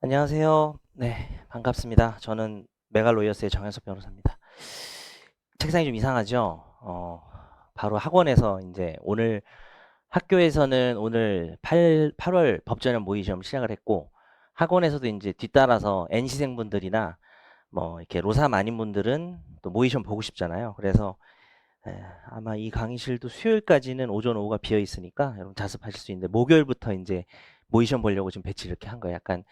안녕하세요. 네, 반갑습니다. 저는 메갈로이어스의 정현석 변호사입니다. 책상이 좀 이상하죠? 어, 바로 학원에서 이제 오늘 학교에서는 오늘 8, 8월 법전형 모의 시험 시작을 했고 학원에서도 이제 뒤따라서 N시생분들이나 뭐 이렇게 로사 마님 분들은 또 모의 시험 보고 싶잖아요. 그래서 에, 아마 이 강의실도 수요일까지는 오전 오후가 비어 있으니까 여러분 자습하실 수 있는데 목요일부터 이제 모의 시험 보려고 지금 배치 이렇게 한 거예요. 약간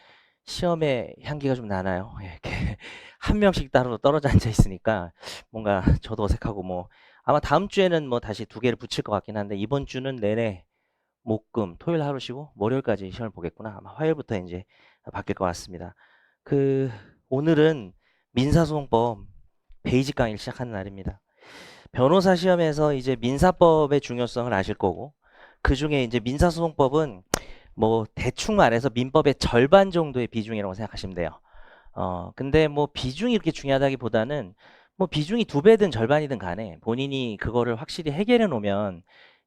시험의 향기가 좀 나나요? 예, 이렇게 한 명씩 따로 떨어져 앉아 있으니까 뭔가 저도 어색하고 뭐 아마 다음 주에는 뭐 다시 두 개를 붙일 것 같긴 한데 이번 주는 내내 목금 토요일 하루 쉬고 월요일까지 시험을 보겠구나 아마 화요일부터 이제 바뀔 것 같습니다. 그 오늘은 민사소송법 베이직 강의를 시작하는 날입니다. 변호사 시험에서 이제 민사법의 중요성을 아실 거고 그 중에 이제 민사소송법은 뭐 대충 말해서 민법의 절반 정도의 비중이라고 생각하시면 돼요. 어, 근데 뭐 비중이 이렇게 중요하다기보다는 뭐 비중이 두 배든 절반이든 간에 본인이 그거를 확실히 해결해 놓으면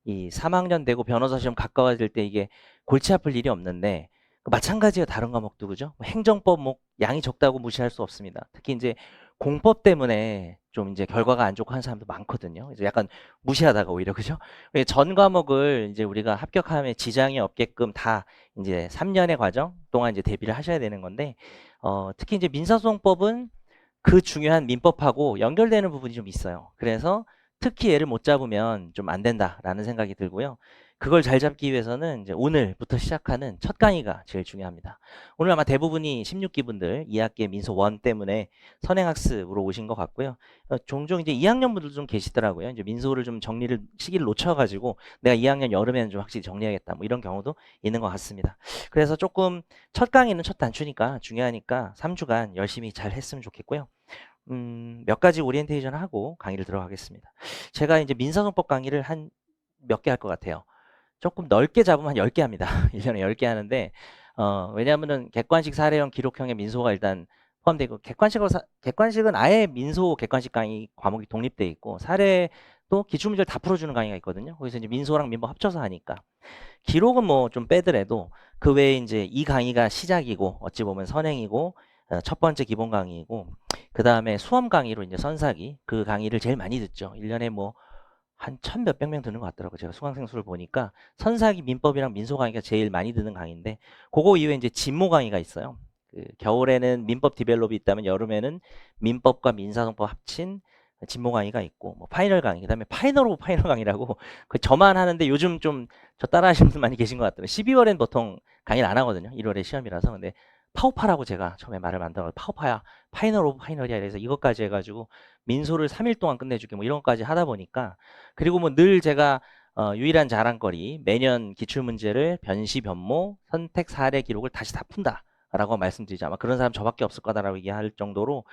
이 3학년 되고 변호사 시험 가까워질 때 이게 골치 아플 일이 없는데 그 마찬가지예요. 다른 과목도 그죠? 뭐 행정법 뭐 양이 적다고 무시할 수 없습니다. 특히 이제 공법 때문에 좀 이제 결과가 안 좋고 하는 사람도 많거든요. 이제 약간 무시하다가 오히려 그죠? 왜전 과목을 이제 우리가 합격하면 지장이 없게끔 다 이제 3년의 과정 동안 이제 대비를 하셔야 되는 건데 어, 특히 이제 민사소송법은 그 중요한 민법하고 연결되는 부분이 좀 있어요. 그래서 특히 얘를 못 잡으면 좀 안 된다라는 생각이 들고요. 그걸 잘 잡기 위해서는 이제 오늘부터 시작하는 첫 강의가 제일 중요합니다. 오늘 아마 대부분이 16기 분들 2학기의 민소 1 때문에 선행학습으로 오신 것 같고요. 어, 종종 이제 2학년 분들도 좀 계시더라고요. 이제 민소를 좀 정리를 시기를 놓쳐가지고 내가 2학년 여름에는 좀 확실히 정리하겠다 뭐 이런 경우도 있는 것 같습니다. 그래서 조금 첫 강의는 첫 단추니까 중요하니까 3주간 열심히 잘 했으면 좋겠고요. 음, 몇 가지 오리엔테이션 하고 강의를 들어가겠습니다. 제가 이제 민사소송법 강의를 한 몇 개 할 것 같아요. 조금 넓게 잡으면 한 10개 합니다. 1년에 10개 하는데, 어, 왜냐하면은 객관식 사례형 기록형의 민소가 일단 포함되고, 객관식으로, 사- 객관식은 아예 민소 객관식 강의 과목이 독립돼 있고, 사례도 기출 문제를 다 풀어주는 강의가 있거든요. 거기서 이제 민소랑 민법 합쳐서 하니까. 기록은 뭐 좀 빼더라도, 그 외에 이제 이 강의가 시작이고, 어찌 보면 선행이고, 어, 첫 번째 기본 강의이고, 그 다음에 수험 강의로 이제 선사기, 그 강의를 제일 많이 듣죠. 1년에 뭐, 한 천 몇백 명 듣는 것 같더라고요. 제가 수강생 수를 보니까 선사기 민법이랑 민소 강의가 제일 많이 듣는 강의인데 그거 이후에 이제 진모 강의가 있어요. 그 겨울에는 민법 디벨롭이 있다면 여름에는 민법과 민사소송법 합친 진모 강의가 있고 뭐 파이널 강의 그다음에 파이널 오브 파이널 강의라고 그 저만 하는데 요즘 좀 저 따라 하시는 분 많이 계신 것 같더라고요. 12월엔 보통 강의를 안 하거든요. 1월에 시험이라서 근데 파우파라고 제가 처음에 말을 만들어 파우파야 파이널 오브 파이널이야 그래서 이것까지 해가지고 민소를 3일 동안 끝내주기 뭐 이런 것까지 하다 보니까 그리고 뭐 늘 제가 어, 유일한 자랑거리 매년 기출문제를 변시 변모 선택 사례 기록을 다시 다 푼다. 라고 말씀드리죠. 아마 그런 사람 저밖에 없을 거다라고 얘기할 정도로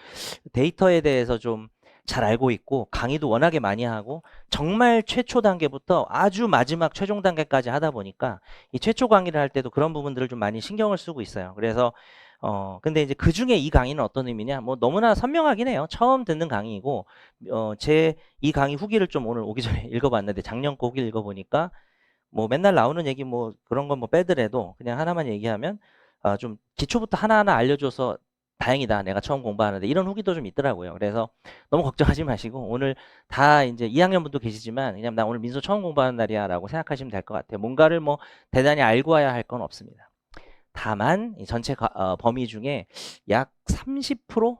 데이터에 대해서 좀 잘 알고 있고 강의도 워낙에 많이 하고 정말 최초 단계부터 아주 마지막 최종 단계까지 하다 보니까 이 최초 강의를 할 때도 그런 부분들을 좀 많이 신경을 쓰고 있어요. 그래서 어 근데 이제 그 중에 이 강의는 어떤 의미냐? 뭐 너무나 선명하긴 해요. 처음 듣는 강의이고 어 제 이 강의 후기를 좀 오늘 오기 전에 읽어봤는데 작년 거 후기 읽어보니까 뭐 맨날 나오는 얘기 뭐 그런 건 뭐 빼더라도 그냥 하나만 얘기하면 아, 좀 기초부터 하나하나 알려줘서 다행이다. 내가 처음 공부하는데 이런 후기도 좀 있더라고요. 그래서 너무 걱정하지 마시고 오늘 다 이제 2학년 분도 계시지만 그냥 나 오늘 민소 처음 공부하는 날이야라고 생각하시면 될 것 같아요. 뭔가를 뭐 대단히 알고 와야 할 건 없습니다. 다만 이 전체 가- 어, 범위 중에 약 30%?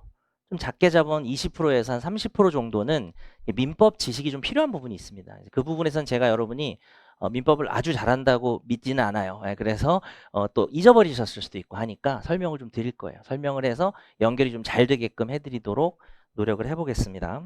좀 작게 잡은 20%에서 한 30% 정도는 이 민법 지식이 좀 필요한 부분이 있습니다. 그 부분에선 제가 여러분이 어, 민법을 아주 잘한다고 믿지는 않아요. 예, 그래서 어, 또 잊어버리셨을 수도 있고 하니까 설명을 좀 드릴 거예요. 설명을 해서 연결이 좀 잘 되게끔 해드리도록 노력을 해보겠습니다.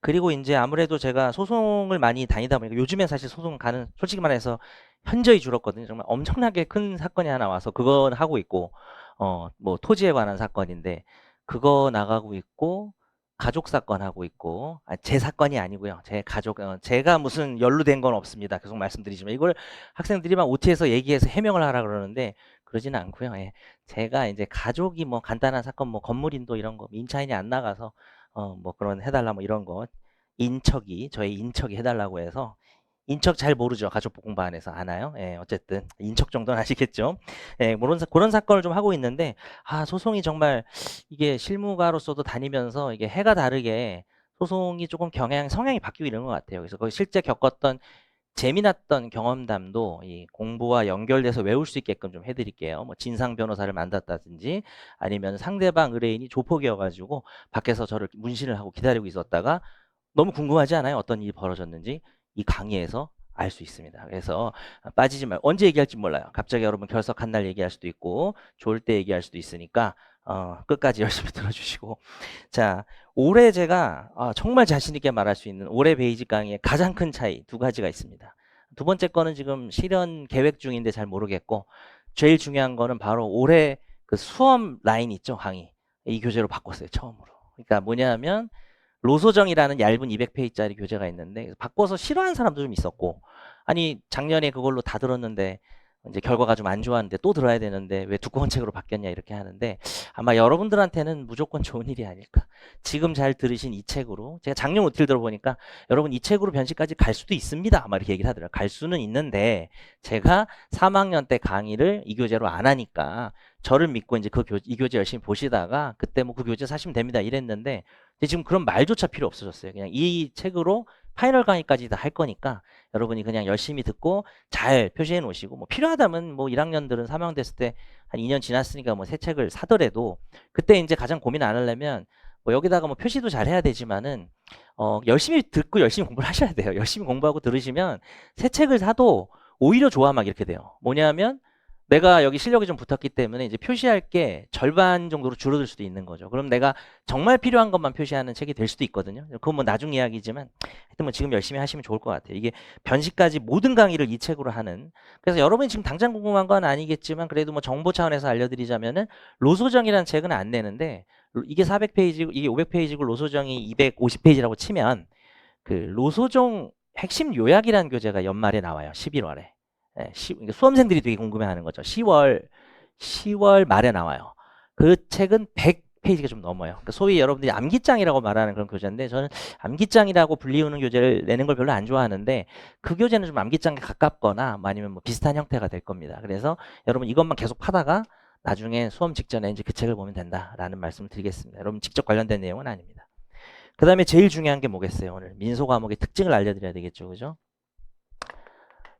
그리고 이제 아무래도 제가 소송을 많이 다니다 보니까 요즘에 사실 소송 가는 솔직히 말해서 현저히 줄었거든요. 정말 엄청나게 큰 사건이 하나 와서 그건 하고 있고 어 뭐 토지에 관한 사건인데 그거 나가고 있고 가족 사건 하고 있고 아, 제 사건이 아니고요. 제 가족 어, 제가 무슨 연루된 건 없습니다. 계속 말씀드리지만 이걸 학생들이 막 OT에서 얘기해서 해명을 하라 그러는데 그러지는 않고요. 예. 제가 이제 가족이 뭐 간단한 사건 뭐 건물인도 이런 거 임차인이 안 나가서 어 뭐 그런 해달라 뭐 이런 거 인척이 저희 인척이 해달라고 해서 인척 잘 모르죠. 가족보건반에서 아나요? 예, 어쨌든 인척 정도는 아시겠죠. 예, 그런 사, 그런 사건을 좀 하고 있는데 아 소송이 정말 이게 실무가로서도 다니면서 이게 해가 다르게 소송이 조금 경향 성향이 바뀌고 이런 것 같아요. 그래서 거기 실제 겪었던 재미났던 경험담도 이 공부와 연결돼서 외울 수 있게끔 좀 해드릴게요. 뭐 진상 변호사를 만났다든지 아니면 상대방 의뢰인이 조폭이어가지고 밖에서 저를 문신을 하고 기다리고 있었다가 너무 궁금하지 않아요? 어떤 일이 벌어졌는지 이 강의에서 알 수 있습니다. 그래서 빠지지 말고 언제 얘기할지 몰라요. 갑자기 여러분 결석한 날 얘기할 수도 있고 좋을 때 얘기할 수도 있으니까 어, 끝까지 열심히 들어주시고 자 올해 제가 아, 정말 자신 있게 말할 수 있는 올해 베이직 강의의 가장 큰 차이 두 가지가 있습니다. 두 번째 거는 지금 실현 계획 중인데 잘 모르겠고 제일 중요한 거는 바로 올해 그 수험 라인 있죠 강의 이 교재로 바꿨어요 처음으로. 그러니까 뭐냐면 로소정이라는 얇은 200페이지짜리 교재가 있는데 바꿔서 싫어하는 사람도 좀 있었고 아니 작년에 그걸로 다 들었는데 이제 결과가 좀 안 좋았는데 또 들어야 되는데 왜 두꺼운 책으로 바뀌었냐 이렇게 하는데 아마 여러분들한테는 무조건 좋은 일이 아닐까. 지금 잘 들으신 이 책으로 제가 작년 오티를 들어보니까 여러분 이 책으로 변식까지 갈 수도 있습니다. 아마 이렇게 얘기를 하더라고요. 갈 수는 있는데 제가 3학년 때 강의를 이 교재로 안 하니까 저를 믿고 이제 그 교, 이 교재 열심히 보시다가 그때 뭐 그 교재 사시면 됩니다 이랬는데 근데 지금 그런 말조차 필요 없어졌어요. 그냥 이 책으로 파이널 강의까지 다 할 거니까 여러분이 그냥 열심히 듣고 잘 표시해 놓으시고 뭐 필요하다면 뭐 1학년들은 3학년 됐을 때 한 2년 지났으니까 뭐 새 책을 사더라도 그때 이제 가장 고민 안 하려면 뭐 여기다가 뭐 표시도 잘 해야 되지만은 어 열심히 듣고 열심히 공부를 하셔야 돼요. 열심히 공부하고 들으시면 새 책을 사도 오히려 좋아 막 이렇게 돼요. 뭐냐면 내가 여기 실력이 좀 붙었기 때문에 이제 표시할 게 절반 정도로 줄어들 수도 있는 거죠. 그럼 내가 정말 필요한 것만 표시하는 책이 될 수도 있거든요. 그건 뭐 나중 이야기지만 하여튼 뭐 지금 열심히 하시면 좋을 것 같아요. 이게 변식까지 모든 강의를 이 책으로 하는. 그래서 여러분이 지금 당장 궁금한 건 아니겠지만 그래도 뭐 정보 차원에서 알려드리자면은 로소정이라는 책은 안 내는데 이게 400페이지고 이게 500페이지고 로소정이 250페이지라고 치면 그 로소정 핵심 요약이라는 교재가 연말에 나와요. 11월에. 예, 시, 그러니까 수험생들이 되게 궁금해하는 거죠. 10월 10월 말에 나와요. 그 책은 100페이지가 좀 넘어요. 그러니까 소위 여러분들이 암기장이라고 말하는 그런 교재인데 저는 암기장이라고 불리우는 교재를 내는 걸 별로 안 좋아하는데 그 교재는 좀 암기장에 가깝거나 뭐 아니면 뭐 비슷한 형태가 될 겁니다. 그래서 여러분 이것만 계속 파다가 나중에 수험 직전에 이제 그 책을 보면 된다라는 말씀을 드리겠습니다. 여러분 직접 관련된 내용은 아닙니다. 그 다음에 제일 중요한 게 뭐겠어요? 오늘 민소 과목의 특징을 알려드려야 되겠죠, 그죠?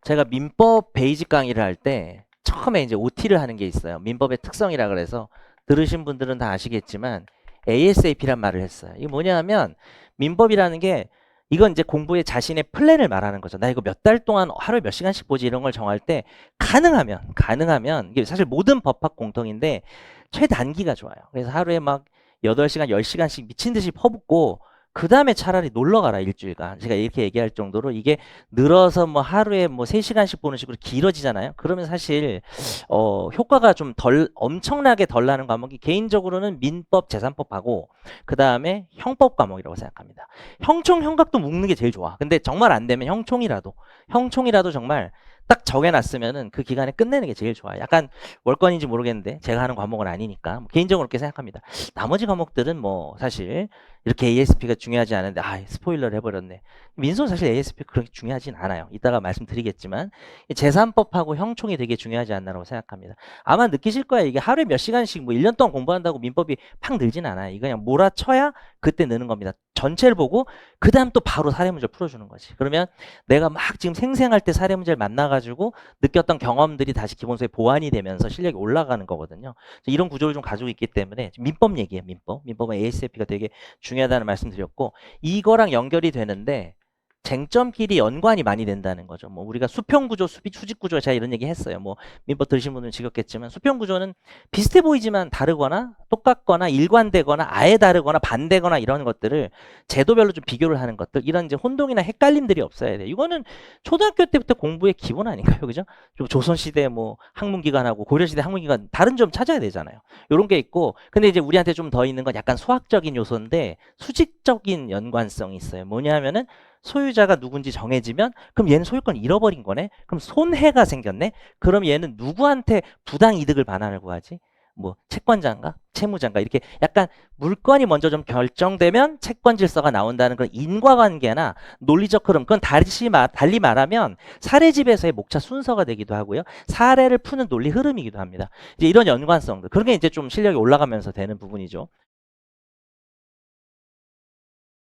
제가 민법 베이직 강의를 할 때 처음에 이제 OT를 하는 게 있어요. 민법의 특성이라 그래서 들으신 분들은 다 아시겠지만 ASAP란 말을 했어요. 이게 뭐냐면 민법이라는 게 이건 이제 공부의 자신의 플랜을 말하는 거죠. 나 이거 몇 달 동안 하루에 몇 시간씩 보지 이런 걸 정할 때 가능하면 가능하면 이게 사실 모든 법학 공통인데 최단기가 좋아요. 그래서 하루에 막 8시간, 10시간씩 미친 듯이 퍼붓고 그 다음에 차라리 놀러 가라 일주일간 제가 이렇게 얘기할 정도로 이게 늘어서 뭐 하루에 뭐 3시간씩 보는 식으로 길어지잖아요 그러면 사실 어 효과가 좀 덜 엄청나게 덜 나는 과목이 개인적으로는 민법 재산법하고 그 다음에 형법 과목이라고 생각합니다 형총 형각도 묶는 게 제일 좋아 근데 정말 안 되면 형총이라도 형총이라도 정말 딱 정해놨으면은 그 기간에 끝내는 게 제일 좋아요. 약간 월권인지 모르겠는데 제가 하는 과목은 아니니까 뭐 개인적으로 그렇게 생각합니다. 나머지 과목들은 뭐 사실 이렇게 ASP가 중요하지 않은데 아 스포일러를 해버렸네. 민소는 사실 ASP 그렇게 중요하진 않아요. 이따가 말씀드리겠지만 재산법하고 형총이 되게 중요하지 않나라고 생각합니다. 아마 느끼실 거예요. 이게 하루에 몇 시간씩 뭐 1년 동안 공부한다고 민법이 팍 늘진 않아요. 이거 그냥 몰아쳐야 그때 느는 겁니다. 전체를 보고 그 다음 또 바로 사례 문제를 풀어주는 거지. 그러면 내가 막 지금 생생할 때 사례 문제를 만나가지고 느꼈던 경험들이 다시 기본소에 보완이 되면서 실력이 올라가는 거거든요. 이런 구조를 좀 가지고 있기 때문에 민법 얘기예요. 민법. 민법은 ASFP가 되게 중요 하다는 말씀 드렸고 이거랑 연결이 되는데 쟁점끼리 연관이 많이 된다는 거죠. 뭐 우리가 수평 구조, 수비 수직 구조 제가 이런 얘기 했어요. 뭐 민법 들으신 분들은 지겹겠지만 수평 구조는 비슷해 보이지만 다르거나 똑같거나 일관되거나 아예 다르거나 반대거나 이런 것들을 제도별로 좀 비교를 하는 것들 이런 이제 혼동이나 헷갈림들이 없어야 돼. 이거는 초등학교 때부터 공부의 기본 아닌가요, 그죠? 좀 조선 시대 뭐 학문 기관하고 고려 시대 학문 기관 다른 점 찾아야 되잖아요. 이런 게 있고 근데 이제 우리한테 좀 더 있는 건 약간 수학적인 요소인데 수직적인 연관성이 있어요. 뭐냐면은 소유자가 누군지 정해지면 그럼 얘는 소유권 잃어버린 거네. 그럼 손해가 생겼네. 그럼 얘는 누구한테 부당 이득을 반환을 구하지? 뭐 채권자인가 채무자인가 이렇게 약간 물건이 먼저 좀 결정되면 채권 질서가 나온다는 그런 인과관계나 논리적 흐름 그건 다시 말, 달리 말하면 사례집에서의 목차 순서가 되기도 하고요 사례를 푸는 논리 흐름이기도 합니다 이제 이런 연관성들 그런 게 이제 좀 실력이 올라가면서 되는 부분이죠